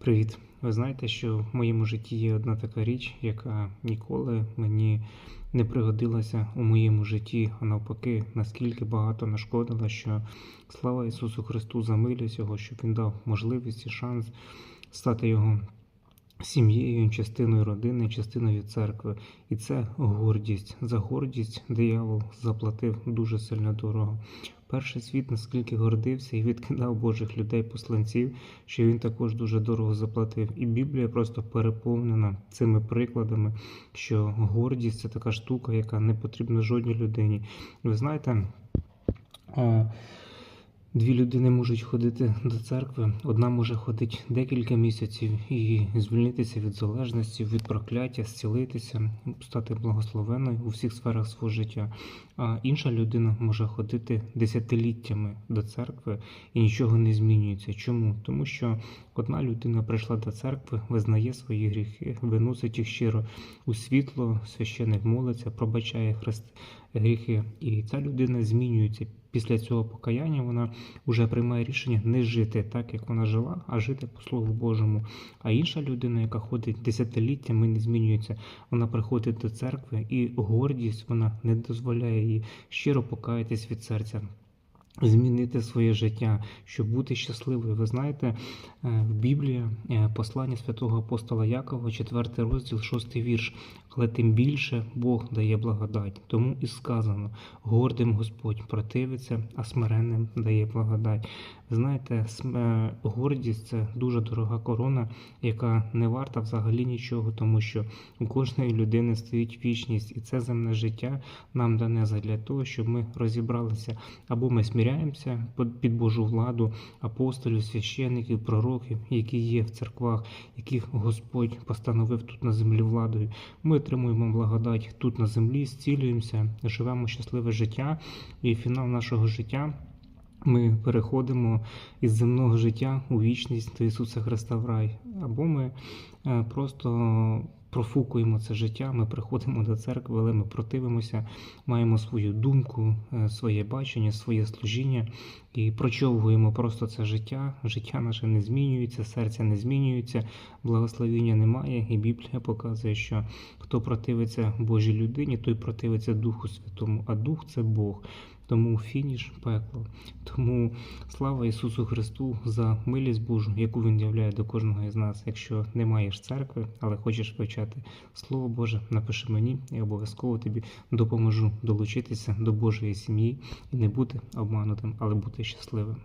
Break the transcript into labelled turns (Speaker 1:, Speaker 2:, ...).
Speaker 1: Привіт! Ви знаєте, що в моєму житті є одна така річ, яка ніколи мені не пригодилася у моєму житті, а навпаки, наскільки багато нашкодила, що слава Ісусу Христу за милість Його, щоб Він дав можливість і шанс стати Його сім'єю, частиною родини, частиною церкви. І це гордість. За гордість диявол заплатив дуже сильно дорого. Перший світ наскільки гордився і відкидав Божих людей посланців, що він також дуже дорого заплатив. І Біблія просто переповнена цими прикладами, що гордість це така штука, яка не потрібна жодній людині. Ви знаєте. Дві людини можуть ходити до церкви. Одна може ходити декілька місяців і звільнитися від залежності, від прокляття, зцілитися, стати благословенною у всіх сферах свого життя. А інша людина може ходити десятиліттями до церкви і нічого не змінюється. Чому? Тому що одна людина прийшла до церкви, визнає свої гріхи, виносить їх щиро у світло, священик молиться, пробачає хрест гріхи, і ця людина змінюється. Після цього покаяння вона вже приймає рішення не жити так, як вона жила, а жити по Слову Божому. А інша людина, яка ходить десятиліттями, не змінюється, вона приходить до церкви, і гордість вона не дозволяє їй щиро покаятись від серця. Змінити своє життя, щоб бути щасливою. Ви знаєте, е, в Біблії е, послання святого апостола Якова, 4 розділ, 6 вірш. Але тим більше Бог дає благодать. Тому і сказано: гордим Господь противиться, а смиренним дає благодать. Знаєте, е, гордість це дуже дорога корона, яка не варта взагалі нічого, тому що у кожної людини стоїть вічність, і це земне життя нам дане задля того, щоб ми розібралися або ми сміряємося під Божу владу апостолів, священиків, пророків, які є в церквах, яких Господь постановив тут на землі владою. Ми отримуємо благодать тут на землі, зцілюємося, живемо щасливе життя, і фінал нашого життя. Ми переходимо із земного життя у вічність до Ісуса Христа в рай. Або ми е, просто профукуємо це життя, ми приходимо до церкви, але ми противимося, маємо свою думку, е, своє бачення, своє служіння і прочовуємо просто це життя. Життя наше не змінюється, серце не змінюється, благословіння немає. І Біблія показує, що хто противиться Божій людині, той противиться Духу Святому, а Дух це Бог. Тому фініш пекло. Тому слава Ісусу Христу за милість Божу, яку Він являє до кожного із нас. Якщо не маєш церкви, але хочеш вивчати Слово Боже, напиши мені я обов'язково тобі допоможу долучитися до Божої сім'ї і не бути обманутим, але бути щасливим.